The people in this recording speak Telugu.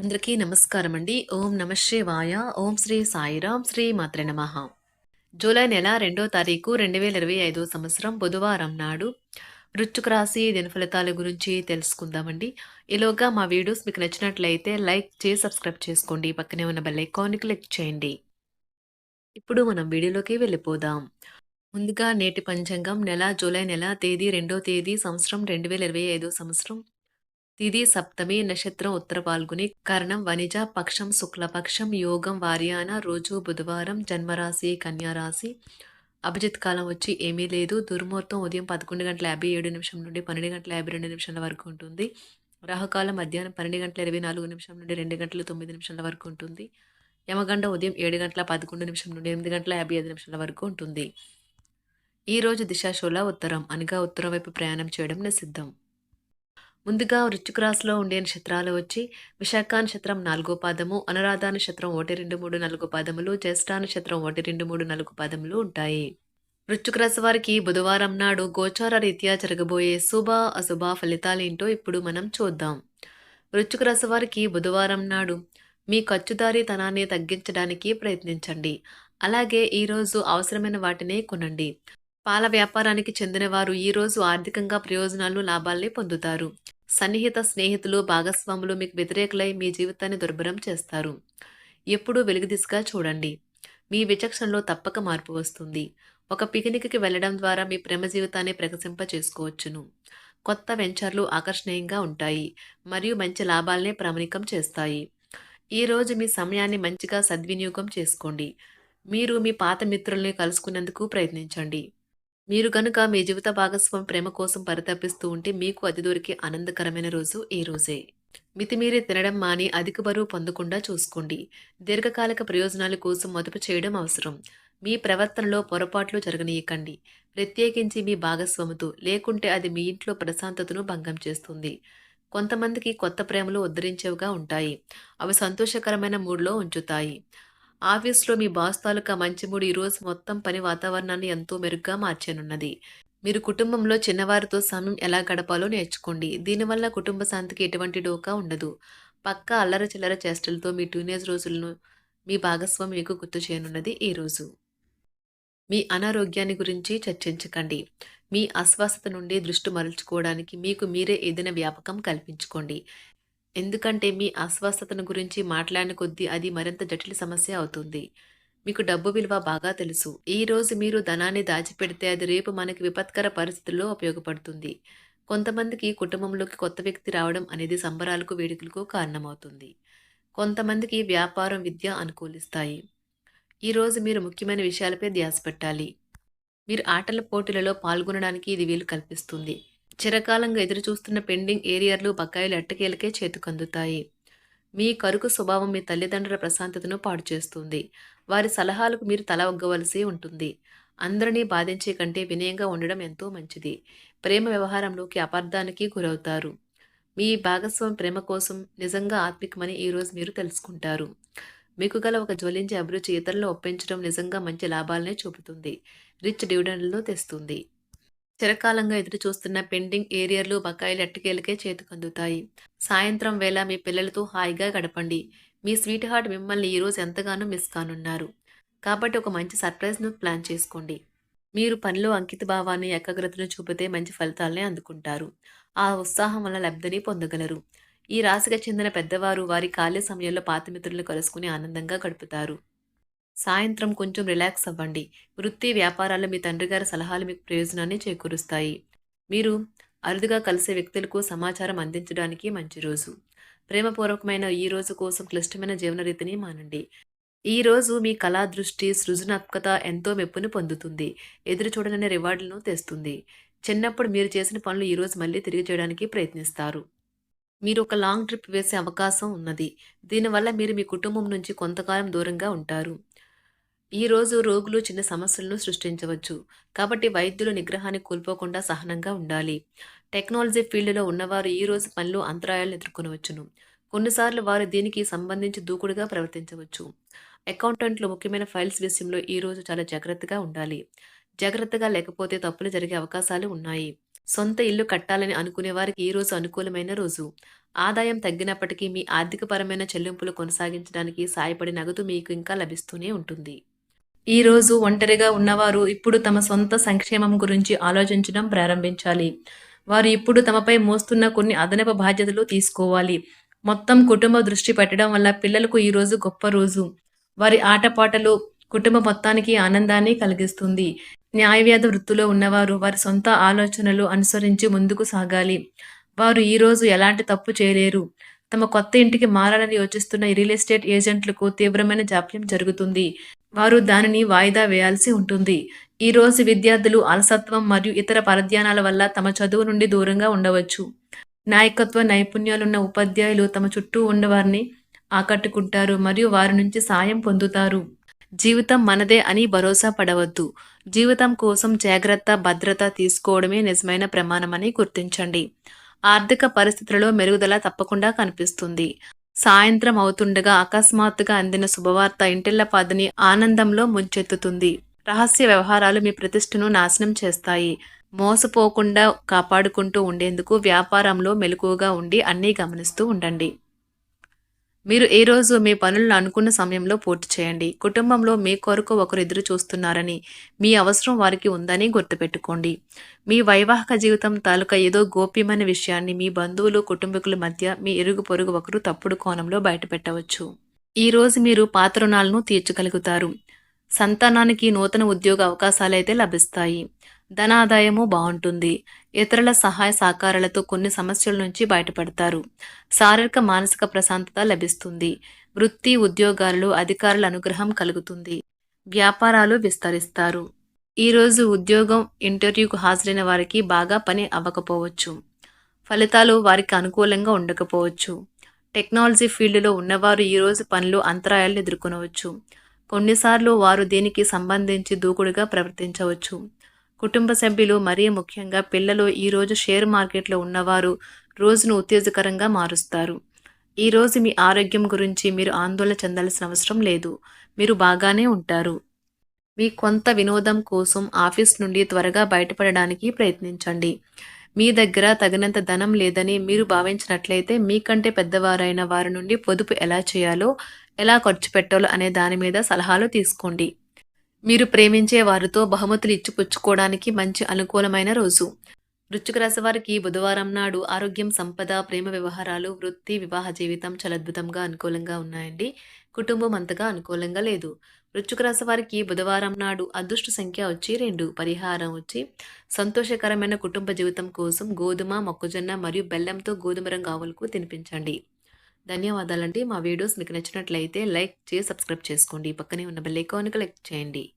అందరికీ నమస్కారం అండి ఓం నమ శివాయ ఓం శ్రీ సాయిరాం శ్రీ మాత్ర నమ. జూలై నెల రెండో తారీఖు రెండు వేల ఇరవై ఐదో సంవత్సరం బుధవారం నాడు వృశ్చిక రాశి దినఫలితాల గురించి తెలుసుకుందామండి. ఈలోగా మా వీడియోస్ మీకు నచ్చినట్లయితే లైక్ చేసి సబ్స్క్రైబ్ చేసుకోండి. పక్కనే ఉన్న బెల్ ఐకాన్ని క్లిక్ చేయండి. ఇప్పుడు మనం వీడియోలోకి వెళ్ళిపోదాం. ముందుగా నేటి పంచాంగం నెల జూలై నెల తేదీ రెండో తేదీ సంవత్సరం రెండు వేల ఇరవై ఐదో సంవత్సరం. తిది సప్తమి నక్షత్రం ఉత్తర పాల్గొని కరణం వనిజ పక్షం శుక్లపక్షం యోగం వార్యాన రోజు బుధవారం జన్మరాశి కన్యారాశి. అభిజిత్ కాలం వచ్చి ఏమీ లేదు. దుర్ముహూర్తం ఉదయం పదకొండు గంటల యాభై ఏడు నిమిషం నుండి పన్నెండు గంటల యాభై రెండు నిమిషాల వరకు ఉంటుంది. రాహుకాలం మధ్యాహ్నం పన్నెండు గంటల ఇరవై నాలుగు నిమిషం నుండి రెండు గంటల తొమ్మిది నిమిషాల వరకు ఉంటుంది. యమగండ ఉదయం ఏడు గంటల పదకొండు నిమిషం నుండి ఎనిమిది గంటల యాభై ఐదు నిమిషాల వరకు ఉంటుంది. ఈ రోజు ఉత్తరం అనగా ఉత్తరం వైపు ప్రయాణం చేయడం నిషిద్ధం. ముందుగా వృశ్చిక రాశిలో ఉండే నక్షత్రాలు వచ్చి విశాఖ నక్షత్రం నాలుగో పాదము అనురాధ నక్షత్రం ఒకటి రెండు మూడు నాలుగు పాదములు జ్యేష్ఠ నక్షత్రం ఒకటి రెండు మూడు నాలుగు పాదములు ఉంటాయి. వృశ్చిక రాశి వారికి బుధవారం నాడు గోచార రీత్యా జరగబోయే శుభ అశుభ ఫలితాలేంటో ఇప్పుడు మనం చూద్దాం. వృశ్చిక రాశి వారికి బుధవారం నాడు మీ ఖర్చుదారీతనాన్ని తగ్గించడానికి ప్రయత్నించండి. అలాగే ఈరోజు అవసరమైన వాటినే కొనండి. పాల వ్యాపారానికి చెందిన వారు ఈరోజు ఆర్థికంగా ప్రయోజనాలు లాభాల్ని పొందుతారు. సన్నిహిత స్నేహితులు భాగస్వాములు మీకు వ్యతిరేకులై మీ జీవితాన్ని దుర్భరం చేస్తారు. ఎప్పుడూ వెలుగుదిశగా చూడండి. మీ విచక్షణలో తప్పక మార్పు వస్తుంది. ఒక పిక్నిక్కి వెళ్ళడం ద్వారా మీ ప్రేమ జీవితాన్ని ప్రకసింప చేసుకోవచ్చును. కొత్త వెంచర్లు ఆకర్షణీయంగా ఉంటాయి మరియు మంచి లాభాలనే ప్రామాణికం చేస్తాయి. ఈరోజు మీ సమయాన్ని మంచిగా సద్వినియోగం చేసుకోండి. మీరు మీ పాత మిత్రుల్ని కలుసుకునేందుకు ప్రయత్నించండి. మీరు కనుక మీ జీవిత భాగస్వామి ప్రేమ కోసం పరితపిస్తూ ఉంటే మీకు అది దొరికే ఆనందకరమైన రోజు ఈ రోజే. మితిమీరి తినడం మాని అధిక బరువు పొందకుండా చూసుకోండి. దీర్ఘకాలిక ప్రయోజనాల కోసం మదుపు చేయడం అవసరం. మీ ప్రవర్తనలో పొరపాట్లు జరగనీయకండి. ప్రత్యేకించి మీ భాగస్వామితో లేకుంటే అది మీ ఇంట్లో ప్రశాంతతను భంగం చేస్తుంది. కొంతమందికి కొత్త ప్రేమలు ఉద్ధరించేవిగా ఉంటాయి. అవి సంతోషకరమైన మూడ్లో ఉంచుతాయి. ఆఫీస్లో మీ బాస్ తాలూకా మంచి మూడు ఈరోజు మొత్తం పని వాతావరణాన్ని ఎంతో మెరుగ్గా మార్చనున్నది. మీరు కుటుంబంలో చిన్నవారితో సమయం ఎలా గడపాలో నేర్చుకోండి. దీనివల్ల కుటుంబ శాంతికి ఎటువంటి డోకా ఉండదు. పక్క అల్లర చిల్లర చేష్టలతో మీ టీనేజ్ రోజులను మీ భాగస్వామి మీకు గుర్తు చేయనున్నది ఈరోజు మీ అనారోగ్యాన్ని గురించి చర్చించకండి. మీ అస్వస్థత నుండి దృష్టి మరల్చుకోవడానికి మీకు మీరే ఏదైనా వ్యాపకం కల్పించుకోండి. ఎందుకంటే మీ అస్వస్థతను గురించి మాట్లాడిన కొద్దీ అది మరింత జటిల సమస్య అవుతుంది. మీకు డబ్బు విలువ బాగా తెలుసు. ఈ రోజు మీరు ధనాన్ని దాచిపెడితే అది రేపు మనకి విపత్కర పరిస్థితుల్లో ఉపయోగపడుతుంది. కొంతమందికి కుటుంబంలోకి కొత్త వ్యక్తి రావడం అనేది సంబరాలకు వేడుకలకు కారణమవుతుంది. కొంతమందికి వ్యాపారం విద్య అనుకూలిస్తాయి. ఈరోజు మీరు ముఖ్యమైన విషయాలపై ధ్యాస పెట్టాలి. మీరు ఆటల పోటీలలో పాల్గొనడానికి ఇది వీలు కల్పిస్తుంది. చిరకాలంగా ఎదురుచూస్తున్న పెండింగ్ ఏరియాలు బకాయిలు ఎట్టకేలకే చేతుకందుతాయి. మీ కరుకు స్వభావం మీ తల్లిదండ్రుల ప్రశాంతతను పాడు చేస్తుంది వారి సలహాలకు మీరు తల ఒగ్గవలసి ఉంటుంది. అందరినీ బాధించే కంటే వినయంగా ఉండడం ఎంతో మంచిది. ప్రేమ వ్యవహారంలోకి అపార్థానికి గురవుతారు. మీ భాగస్వామి ప్రేమ కోసం నిజంగా ఆత్మికమని ఈరోజు మీరు తెలుసుకుంటారు. మీకు గల ఒక జ్వలించే అభిరుచి ఇతరులను ఒప్పించడం నిజంగా మంచి లాభాలనే చూపుతుంది. రిచ్ డివిడెండ్లను తెస్తుంది. చిరకాలంగా ఎదురు చూస్తున్న పెండింగ్ ఏరియాలు బకాయిలు అట్టకేలకే చేతికందుతాయి. సాయంత్రం వేళ మీ పిల్లలతో హాయిగా గడపండి. మీ స్వీట్ హార్ట్ మిమ్మల్ని ఈరోజు ఎంతగానో మిస్ కానున్నారు. కాబట్టి ఒక మంచి సర్ప్రైజ్ను ప్లాన్ చేసుకోండి. మీరు పనిలో అంకిత భావాన్ని ఏకాగ్రతను చూపితే మంచి ఫలితాలనే అందుకుంటారు. ఆ ఉత్సాహం వల్ల లబ్ధిని పొందగలరు. ఈ రాశికి చెందిన పెద్దవారు వారి ఖాళీ సమయంలో పాత మిత్రులను కలుసుకుని ఆనందంగా గడుపుతారు. సాయంత్రం కొంచెం రిలాక్స్ అవ్వండి. వృత్తి వ్యాపారాలు మీ తండ్రి గారి సలహాలు మీకు ప్రయోజనాన్ని చేకూరుస్తాయి. మీరు అరుదుగా కలిసే వ్యక్తులకు సమాచారం అందించడానికి మంచి రోజు. ప్రేమపూర్వకమైన ఈ రోజు కోసం క్లిష్టమైన జీవన రీతిని మానండి. ఈ రోజు మీ కళా దృష్టి సృజనాత్మకత ఎంతో మెప్పును పొందుతుంది. ఎదురు చూడననే రివార్డులను తెస్తుంది. చిన్నప్పుడు మీరు చేసిన పనులు ఈరోజు మళ్ళీ తిరిగి చేయడానికి ప్రయత్నిస్తారు. మీరు ఒక లాంగ్ ట్రిప్ వేసే అవకాశం ఉన్నది. దీనివల్ల మీరు మీ కుటుంబం నుంచి కొంతకాలం దూరంగా ఉంటారు. ఈ రోజు రోగులు చిన్న సమస్యలను సృష్టించవచ్చు. కాబట్టి వైద్యులు నిగ్రహాన్ని కోల్పోకుండా సహనంగా ఉండాలి. టెక్నాలజీ ఫీల్డ్లో ఉన్నవారు ఈ రోజు పనిలో అంతరాయాలను ఎదుర్కొనవచ్చును. కొన్నిసార్లు వారు దీనికి సంబంధించి దూకుడుగా ప్రవర్తించవచ్చు. అకౌంటెంట్లు ముఖ్యమైన ఫైల్స్ విషయంలో ఈ రోజు చాలా జాగ్రత్తగా ఉండాలి. జాగ్రత్తగా లేకపోతే తప్పులు జరిగే అవకాశాలు ఉన్నాయి. సొంత ఇల్లు కట్టాలని అనుకునే వారికి ఈ రోజు అనుకూలమైన రోజు. ఆదాయం తగ్గినప్పటికీ మీ ఆర్థికపరమైన చెల్లింపులు కొనసాగించడానికి సాయపడే నగదు మీకు ఇంకా లభిస్తూనే ఉంటుంది. ఈ రోజు ఒంటరిగా ఉన్నవారు ఇప్పుడు తమ సొంత సంక్షేమం గురించి ఆలోచించడం ప్రారంభించాలి. వారు ఇప్పుడు తమపై మోస్తున్న కొన్ని అదనపు బాధ్యతలు తీసుకోవాలి. మొత్తం కుటుంబ దృష్టి పెట్టడం వల్ల పిల్లలకు ఈ రోజు గొప్ప రోజు. వారి ఆటపాటలు కుటుంబ మొత్తానికి ఆనందాన్ని కలిగిస్తుంది. న్యాయవ్యాధ వృత్తిలో ఉన్నవారు వారి సొంత ఆలోచనలు అనుసరించి ముందుకు సాగాలి. వారు ఈ రోజు ఎలాంటి తప్పు చేయలేరు. తమ కొత్త ఇంటికి మారాలని యోచిస్తున్న రియల్ ఎస్టేట్ ఏజెంట్లకు తీవ్రమైన జాప్యం జరుగుతుంది. వారు దానిని వాయిదా వేయాల్సి ఉంటుంది. ఈ రోజు విద్యార్థులు అలసత్వం మరియు ఇతర పరధ్యానాల వల్ల తమ చదువు నుండి దూరంగా ఉండవచ్చు. నాయకత్వ నైపుణ్యాలున్న ఉపాధ్యాయులు తమ చుట్టూ ఉన్నవారిని ఆకట్టుకుంటారు మరియు వారి నుంచి సాయం పొందుతారు. జీవితం మనదే అని భరోసా పడవద్దు. జీవితం కోసం జాగ్రత్త భద్రత తీసుకోవడమే నిజమైన ప్రమాణమని గుర్తించండి. ఆర్థిక పరిస్థితులలో మెరుగుదల తప్పకుండా కనిపిస్తుంది. సాయంత్రం అవుతుండగా అకస్మాత్తుగా అందిన శుభవార్త ఇంటిల్లపాదని ఆనందంలో ముంచెత్తుతుంది. రహస్య వ్యవహారాలు మీ ప్రతిష్టను నాశనం చేస్తాయి. మోసపోకుండా కాపాడుకుంటూ ఉండేందుకు వ్యాపారంలో మెలకువగా ఉండి అన్నీ గమనిస్తూ ఉండండి. మీరు ఏ రోజు మీ పనులను అనుకున్న సమయంలో పూర్తి చేయండి. కుటుంబంలో మీ కొరకు ఒకరు ఎదురు చూస్తున్నారని మీ అవసరం వారికి ఉందని గుర్తుపెట్టుకోండి. మీ వైవాహిక జీవితం తాలూకా ఏదో గోప్యమైన విషయాన్ని మీ బంధువులు కుటుంబీకుల మధ్య మీ ఇరుగు పొరుగు ఒకరు తప్పుడు కోణంలో బయటపెట్టవచ్చు. ఈ రోజు మీరు పాత రుణాలను తీర్చగలుగుతారు. సంతానానికి నూతన ఉద్యోగ అవకాశాలైతే లభిస్తాయి. ధనాదాయము బాగుంటుంది. ఇతరుల సహాయ సహకారాలతో కొన్ని సమస్యల నుంచి బయటపడతారు. శారీరక మానసిక ప్రశాంతత లభిస్తుంది. వృత్తి ఉద్యోగాలలో అధికారుల అనుగ్రహం కలుగుతుంది. వ్యాపారాలు విస్తరిస్తారు. ఈరోజు ఉద్యోగం ఇంటర్వ్యూకు హాజరైన వారికి బాగా పని అవ్వకపోవచ్చు. ఫలితాలు వారికి అనుకూలంగా ఉండకపోవచ్చు. టెక్నాలజీ ఫీల్డ్లో ఉన్నవారు ఈరోజు పనులు అంతరాయాలను ఎదుర్కొనవచ్చు. కొన్నిసార్లు వారు దీనికి సంబంధించి దూకుడుగా ప్రవర్తించవచ్చు. కుటుంబ సభ్యులు మరీ ముఖ్యంగా పిల్లలు ఈరోజు షేర్ మార్కెట్లో ఉన్నవారు రోజును ఉత్తేజకరంగా మారుస్తారు. ఈరోజు మీ ఆరోగ్యం గురించి మీరు ఆందోళన చెందాల్సిన అవసరం లేదు. మీరు బాగానే ఉంటారు. మీ కొంత వినోదం కోసం ఆఫీస్ నుండి త్వరగా బయటపడడానికి ప్రయత్నించండి. మీ దగ్గర తగినంత ధనం లేదని మీరు భావించినట్లయితే మీకంటే పెద్దవారైన వారి నుండి పొదుపు ఎలా చేయాలో ఎలా ఖర్చు పెట్టాలో అనే దాని మీద సలహాలు తీసుకోండి. మీరు ప్రేమించే వారితో బహుమతులు ఇచ్చిపుచ్చుకోవడానికి మంచి అనుకూలమైన రోజు. వృశ్చిక రాశి వారికి బుధవారం నాడు ఆరోగ్యం సంపద ప్రేమ వ్యవహారాలు వృత్తి వివాహ జీవితం చాలా అద్భుతంగా అనుకూలంగా ఉన్నాయండి. కుటుంబం అంతగా అనుకూలంగా లేదు. వృశ్చిక రాశి వారికి బుధవారం నాడు అదృష్ట సంఖ్య వచ్చి రెండు పరిహారం వచ్చి సంతోషకరమైన కుటుంబ జీవితం కోసం గోధుమ మొక్కజొన్న మరియు బెల్లంతో గోధుమ రంగు ఆవులకు తినిపించండి. ధన్యవాదాలండి. మా వీడియోస్ మీకు నచ్చినట్లయితే లైక్ చేసి సబ్స్క్రైబ్ చేసుకోండి. పక్కనే ఉన్న బెల్ ఐకాన్కి క్లిక్ చేయండి.